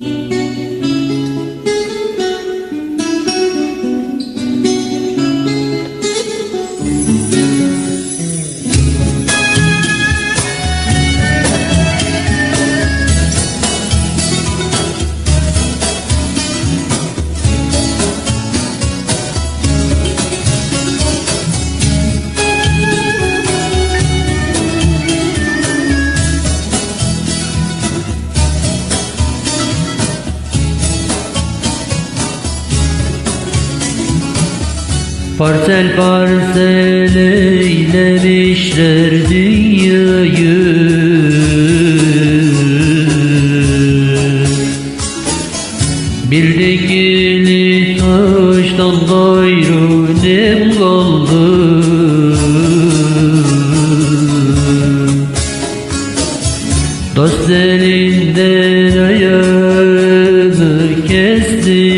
Yeah. Parsel parsel eylemişler dünyayı. Bir dikili taştan gayrı nem kaldı. Dost ayağını kestiler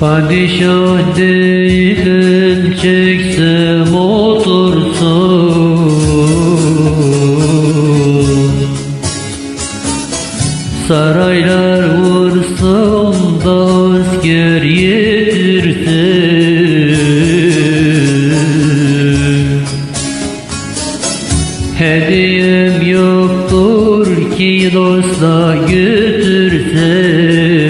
Padişah değil çeksem otursun. Saraylar vursam da asker yedirsin. Hediyem yoktur ki dosta götürsen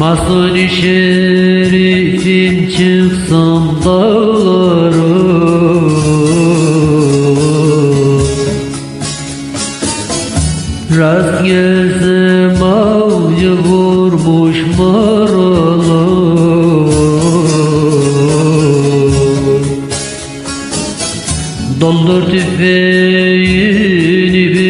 Masuni şerifin çıksam dağlara Rast gelsem avcı vurmuş maralar. Doldur tüfeğini beni